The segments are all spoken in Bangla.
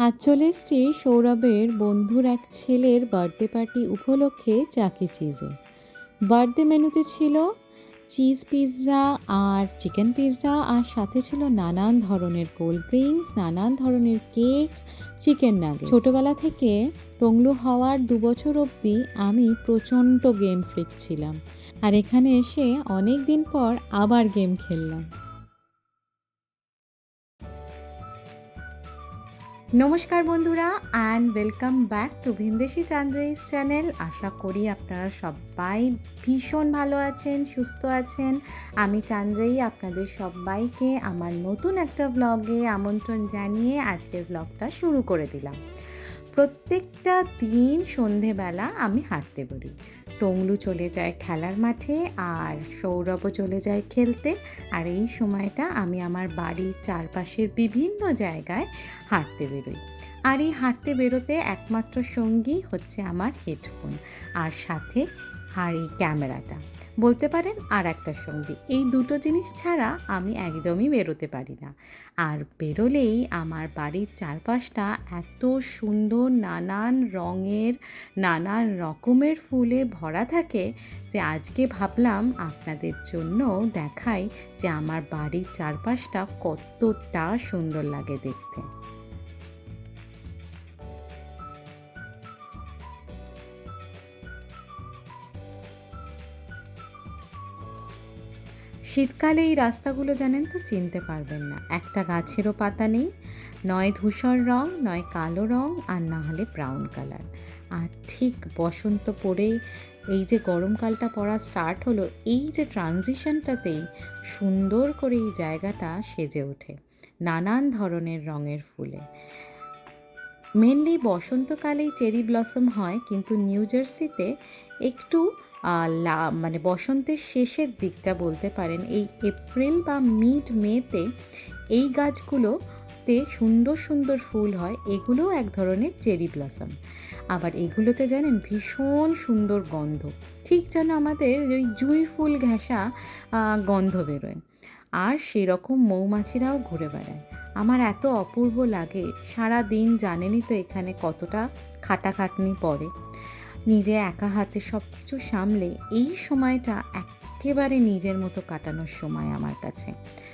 এসছি সৌরভের বন্ধুর এক ছেলের বার্থডে পার্টি উপলক্ষে চাকি চিজে বার্থডে মেনুতে ছিল চিজ পিৎজা আর চিকেন পিৎজা আর সাথে ছিল নানান ধরনের কোল্ড ড্রিঙ্কস নানান ধরনের কেকস চিকেন নাগে ছোটবেলা থেকে টংলু হওয়ার দু বছর অবধি আমি প্রচণ্ড গেম ফ্রিক ছিলাম। আর এখানে এসে অনেক দিন পর আবার গেম খেললাম। নমস্কার বন্ধুরা অ্যান্ড ওয়েলকাম ব্যাক টু ভিনদেশি চান্দ্রেস চ্যানেল আশা করি আপনারা সবাই ভীষণ ভালো আছেন, সুস্থ আছেন। আমি চান্দ্রেই আপনাদের সবাইকে আমার নতুন একটা ব্লগে আমন্ত্রণ জানিয়ে আজকের ব্লগটা শুরু করে দিলাম। প্রত্যেকটা দিন সন্ধেবেলা আমি হাঁটতে বেরি টংলু চলে যায় খেলার মাঠে আর সৌরভও চলে যায় খেলতে। আর এই সময়টা আমি আমার বাড়ির চারপাশের বিভিন্ন জায়গায় হাঁটতে বেরোই। আর এই হাঁটতে বেরোতে একমাত্র সঙ্গী হচ্ছে আমার হেডফোন আর সাথে আর এই ক্যামেরাটা। বলতে পারেন আর একটা সঙ্গী। এই দুটো জিনিস ছাড়া আমি একদমই বেরোতে পারি না। আর বেরোলেই আমার বাড়ির চারপাশটা এত সুন্দর নানান রঙের, নানান রকমের ফুলে ভরা থাকে যে আজকে ভাবলাম আপনাদের জন্য দেখাই যে আমার বাড়ির চারপাশটা কতটা সুন্দর লাগে দেখতে। শীতকালে এই রাস্তাগুলো জানেন তো চিনতে পারবেন না। একটা গাছেরও পাতা নেই, নয় ধূসর রং, নয় কালো রং, আর না হলে ব্রাউন কালার আর ঠিক বসন্ত পড়েই এই যে গরমকালটা পড়া স্টার্ট হলো, এই যে ট্রানজিশনটাতেই সুন্দর করে এই জায়গাটা সেজে ওঠে। নানান ধরনের রঙের ফুলে। মেনলি বসন্তকালেই চেরি ব্লসম হয়, কিন্তু নিউ জার্সিতে একটু লা মানে বসন্তের শেষের দিকটা বলতে পারেন। এই এপ্রিল বা মিড মেতে এই গাছগুলোতে সুন্দর সুন্দর ফুল হয়, এগুলোও এক ধরনের চেরি ব্লসম। আবার এগুলোতে জানেন, ভীষণ সুন্দর গন্ধ। ঠিক যেন আমাদের ওই জুঁই ফুল ঘেঁষা গন্ধ বেরোয়। আর সেই রকম মৌমাছিরাও ঘুরে বেড়ায়। আমার এত অপূর্ব লাগে, সারা দিন জানেনই তো এখানে কতটা খাটাখাটনি পড়ে। নিজে একা হাতে সব কিছু সামলে এই সময়টা একেবারে নিজের মতো কাটানোর সময় আমার কাছে।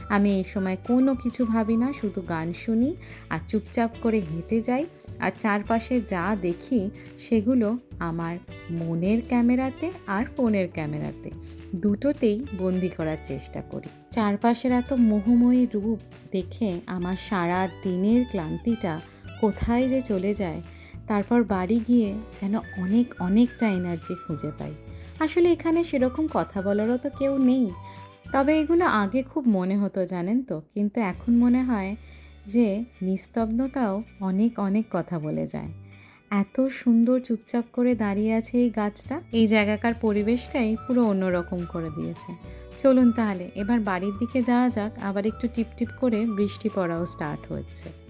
আমি এই সময় কোনো কিছু ভাবি না, শুধু গান শুনি আর চুপচাপ করে হেঁটে যাই আর চারপাশে যা দেখি সেগুলো আমার মনের ক্যামেরাতে আর ফোনের ক্যামেরাতে। দুটোতেই বন্দি করার চেষ্টা করি। চারপাশের এত মোহময়ী রূপ দেখে আমার সারা দিনের ক্লান্তিটা কোথায় যে চলে যায়, তারপর বাড়ি গিয়ে যেন অনেক, অনেকটা এনার্জি খুঁজে পাই। আসলে এখানে সেরকম কথা বলারও তো কেউ নেই। তবে এগুলো আগে খুব মনে হতো জানেন তো? কিন্তু এখন মনে হয় যে নিস্তব্ধতাও অনেক অনেক কথা বলে যায়। এত সুন্দর চুপচাপ করে দাঁড়িয়ে আছে এই গাছটা, এই জায়গাকার পরিবেশটাই পুরো অন্যরকম করে দিয়েছে। চলুন তাহলে, এবার বাড়ির দিকে যাওয়া যাক, আবার একটু টিপ টিপ করে বৃষ্টি পড়াও স্টার্ট হচ্ছে।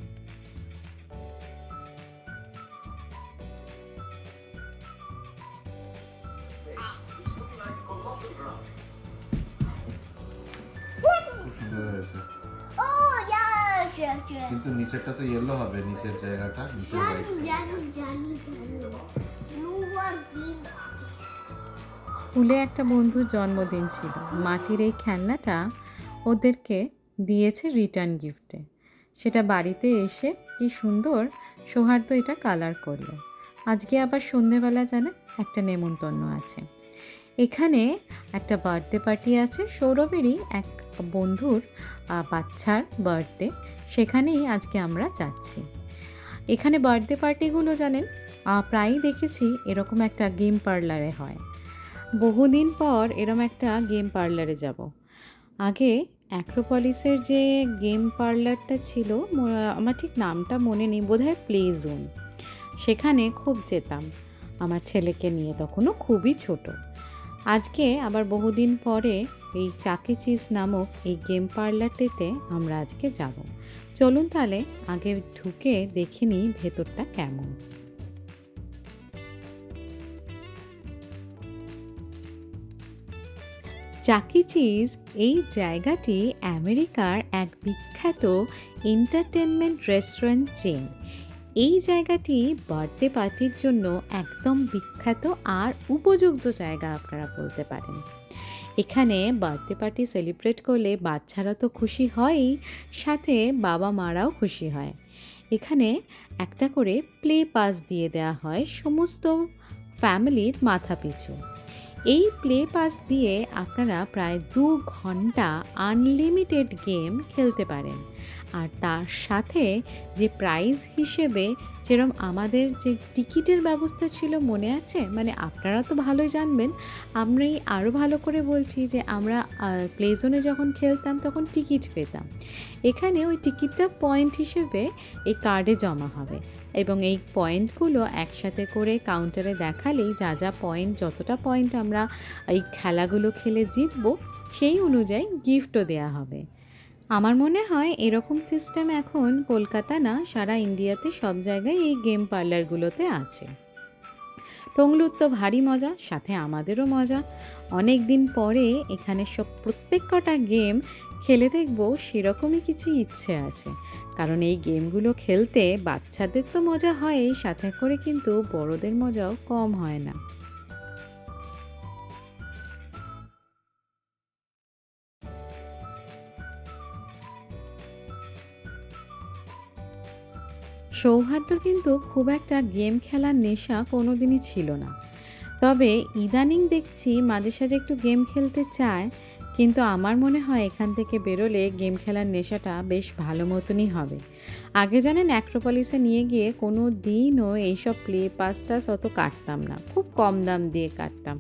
কিন্তু নিচেরটা তো ইয়েলো হবে নিচের জায়গাটা নিচের. স্কুলে একটা বন্ধুর জন্মদিন ছিল। মাটির এই খেলনাটা ওদেরকে দিয়েছে রিটার্ন গিফটে সেটা বাড়িতে এসে কি সুন্দর সৌহার্দ্য এটা কালার করল। আজকে আবার সন্ধেবেলা জানে একটা নেমন্তন্ন আছে। এখানে একটা বার্থডে পার্টি আছে সৌরভেরই এক বন্ধুর বাচ্চার বার্থডে সেখানেই আজকে আমরা যাচ্ছি। এখানে বার্থডে পার্টিগুলো জানেন প্রায়ই দেখেছি এরকম একটা গেম পার্লারে হয়। বহুদিন পর এরম একটা গেম পার্লারে যাব। আগে অ্যাক্রোপলিসের যে গেম পার্লারটা ছিল আমার ঠিক নামটা মনে নেই, বোধহয় প্লে জোন সেখানে খুব যেতাম। আমার ছেলেকে নিয়ে তখনও খুবই ছোট। আজকে আবার বহুদিন পরে এই চাকি চিজ নামক এই গেম পার্লারটিতে আমরা আজকে যাব। চলুন তাহলে আগে ঢুকে দেখে নিই ভেতরটা কেমন। চাকি চিজ এই জায়গাটি আমেরিকার এক বিখ্যাত এন্টারটেনমেন্ট রেস্টুরেন্ট চেন এই জায়গাটি বার্থডে পার্টির জন্য একদম বিখ্যাত আর উপযুক্ত জায়গা আপনারা বলতে পারেন। এখানে বার্থডে পার্টি সেলিব্রেট করলে বাচ্চারা তো খুশি হয়ই, সাথে বাবা মারাও খুশি হয়। এখানে একটা করে প্লে পাস দিয়ে দেওয়া হয়, সমস্ত ফ্যামিলির মাথা পিছু এই প্লে পাস দিয়ে আপনারা প্রায় দু ঘণ্টা আনলিমিটেড গেম খেলতে পারেন। আর তার সাথে যে প্রাইজ হিসেবে যেরকম আমাদের যে টিকিটের ব্যবস্থা ছিল মনে আছে? মানে আপনারা তো ভালোই জানবেন। আমরাই আরও ভালো করে বলছি যে আমরা প্লে জোনে যখন খেলতাম তখন টিকিট পেতাম। এখানে ওই টিকিটটা পয়েন্ট হিসেবে এই কার্ডে জমা হবে। এবং এই পয়েন্টগুলো একসাথে করে কাউন্টারে দেখালেই যা যা পয়েন্ট যতটা পয়েন্ট আমরা এই খেলাগুলো খেলে জিতব, সেই অনুযায়ী গিফটও দেয়া হবে। আমার মনে হয় এরকম সিস্টেম এখন কলকাতা না, সারা ইন্ডিয়াতে সব জায়গায় এই গেম পার্লারগুলোতে আছে। টংলুর তো ভারী মজা, সাথে আমাদেরও মজা। অনেক দিন পরে এখানে সব প্রত্যেক কটা গেম খেলে দেখব সেরকমই কিছু ইচ্ছে আছে। কারণ এই গেমগুলো খেলতে বাচ্চাদের তো মজা হয়ই, সাথে করে কিন্তু বড়দের মজাও কম হয় না। সৌহার্দ্যর কিন্তু খুব একটা গেম খেলার নেশা কোনোদিনই ছিল না। তবে ইদানিং দেখছি মাঝে সাঝে একটু গেম খেলতে চায় কিন্তু আমার মনে হয় এখান থেকে বেরোলে গেম খেলার নেশাটা বেশ ভালো মতনই হবে। আগে জানেন অ্যাক্রোপলিসে নিয়ে গিয়ে কোনো দিনও এইসব প্লে পাসটাস অত কাটতাম না। খুব কম দাম দিয়ে কাটতাম।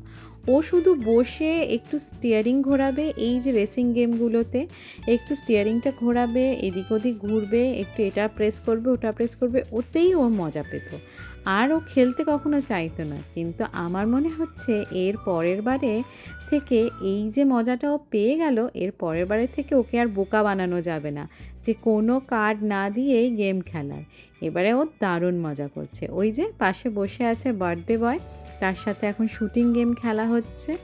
ও শুধু বসে একটু স্টিয়ারিং ঘোরাবে, এই যে রেসিং গেমগুলোতে একটু স্টিয়ারিংটা ঘোরাবে, এদিক ওদিক ঘুরবে, একটু এটা প্রেস করবে, ওটা প্রেস করবে, ওতেই ও মজা পেত। আর ও খেলতে কখনো চাইতো না। কিন্তু আমার মনে হচ্ছে এর পরের বারে থেকে এই যে মজাটা ও পেয়ে গেল, এর পরের বারে থেকে ওকে আর বোকা বানানো যাবে না যে কোনো কার্ড না দিয়েই গেম খেলার। এবারে ও দারুণ মজা করছে। ওই যে পাশে বসে আছে বার্থডে বয় তার সাথে এখন শুটিং গেম খেলা হচ্ছে।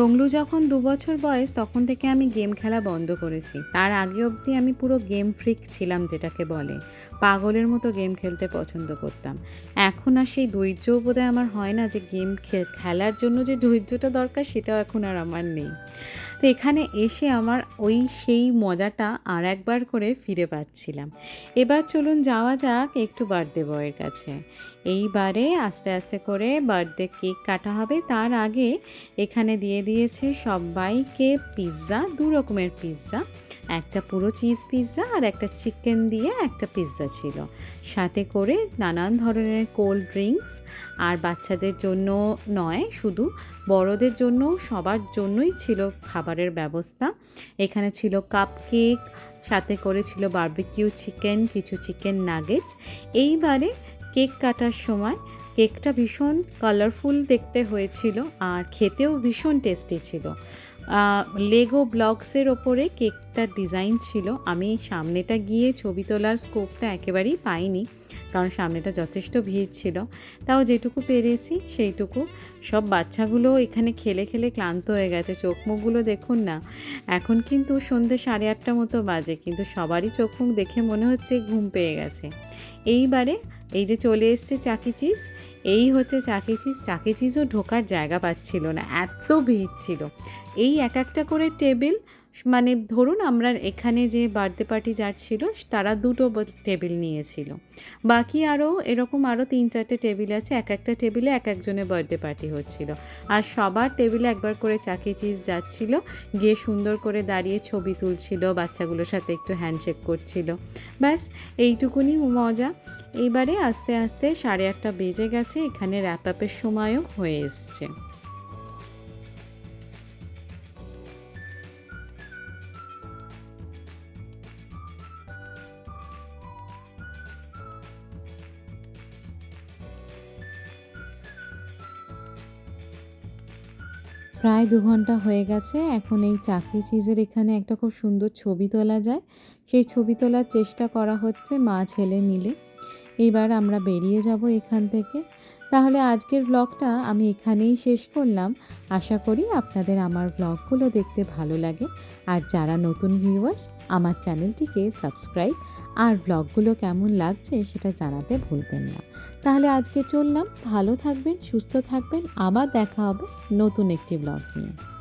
টংলু যখন দু বছর বয়স, তখন থেকে আমি গেম খেলা বন্ধ করেছি। তার আগে অবধি আমি পুরো গেম ফ্রিক ছিলাম যেটাকে বলে। পাগলের মতো গেম খেলতে পছন্দ করতাম। এখন আর সেই ধৈর্যও বোধহয় আমার হয় না যে গেম খেলার জন্য যে ধৈর্যটা দরকার, সেটাও এখন আর আমার নেই। তো এখানে এসে আমার ওই সেই মজাটা আর একবার করে ফিরে পাচ্ছিলাম। এবার চলুন যাওয়া যাক একটু বার্থডে বয়ের কাছে। এইবারে আস্তে আস্তে করে বার্থডে কেক কাটা হবে। তার আগে এখানে দিয়ে দিয়েছে সবাইকে পিৎজা দু রকমের পিৎজা একটা পুরো চিজ পিৎজা আর একটা চিকেন দিয়ে একটা পিৎজা ছিল। সাথে করে নানান ধরনের কোল্ড ড্রিঙ্কস আর বাচ্চাদের জন্য নয়, শুধু বড়দের জন্য, সবার জন্যই ছিল খাবারের ব্যবস্থা। এখানে ছিল কাপ কেক সাথে করে ছিল বার্বিকিউ চিকেন কিছু চিকেন নাগেটস এইবারে কেক কাটার সময় কেকটা ভীষণ কালারফুল দেখতে হয়েছিল আর খেতেও ভীষণ টেস্টি ছিল। লেগো ব্লকসের ওপরে কেকটার ডিজাইন ছিল। আমি সামনেটা গিয়ে ছবি তোলার স্কোপটা একেবারেই পাইনি। কারণ সামনেটা যথেষ্ট ভিড় ছিল। তাও যেটুকু পেরেছি সেইটুকু। সব বাচ্চাগুলো এখানে খেলে খেলে ক্লান্ত হয়ে গেছে। চোখ মুখগুলো দেখুন না। এখন কিন্তু সন্ধ্যে সাড়ে আটটা মতো বাজে, কিন্তু সবারই চোখ মুখ দেখে মনে হচ্ছে ঘুম পেয়ে গেছে। এইবারে এই যে চলে এসছে চাকি চিজ, এই হচ্ছে চাকি চিজ। চাকি চিজও ঢোকার জায়গা পাচ্ছিল না, এত ভিড় ছিল। এই এক একটা করে টেবিল মানে ধরুন আমরা এখানে যে বার্থডে পার্টি যার ছিল, তারা দুটো টেবিল নিয়েছিল। বাকি আরও এরকম আরও তিন চারটে টেবিল আছে, এক একটা টেবিলে এক একজনের বার্থডে পার্টি হচ্ছিল। আর সবার টেবিলে একবার করে চাকি চিজ যাচ্ছিল, গিয়ে সুন্দর করে দাঁড়িয়ে ছবি তুলছিল, বাচ্চাগুলোর সাথে একটু হ্যান্ডশেক করছিল। ব্যাস, এইটুকুনি মজা। এইবারে আস্তে আস্তে সাড়ে আটটা বেজে গেছে, এখানে র্যাপ আপের সময়ও হয়ে এসছে। প্রায় দু ঘণ্টা হয়ে গেছে। এখন এই চাকরি চিজের এখানে একটা খুব সুন্দর ছবি তোলা যায়। সেই ছবি তোলার চেষ্টা করা হচ্ছে মা ছেলে মিলে। এবার আমরা বেরিয়ে যাব এখান থেকে। তাহলে আজকের ব্লগটা আমি এখানেই শেষ করলাম। আশা করি আপনাদের আমার ব্লগগুলো দেখতে ভালো লাগে। আর যারা নতুন ভিউয়ার্স আমার চ্যানেলটিকে সাবস্ক্রাইব আর ব্লগগুলো কেমন লাগছে সেটা জানাতে ভুলবেন না। তাহলে আজকে চললাম, ভালো থাকবেন, সুস্থ থাকবেন, আবার দেখা হবে নতুন একটি ব্লগ নিয়ে।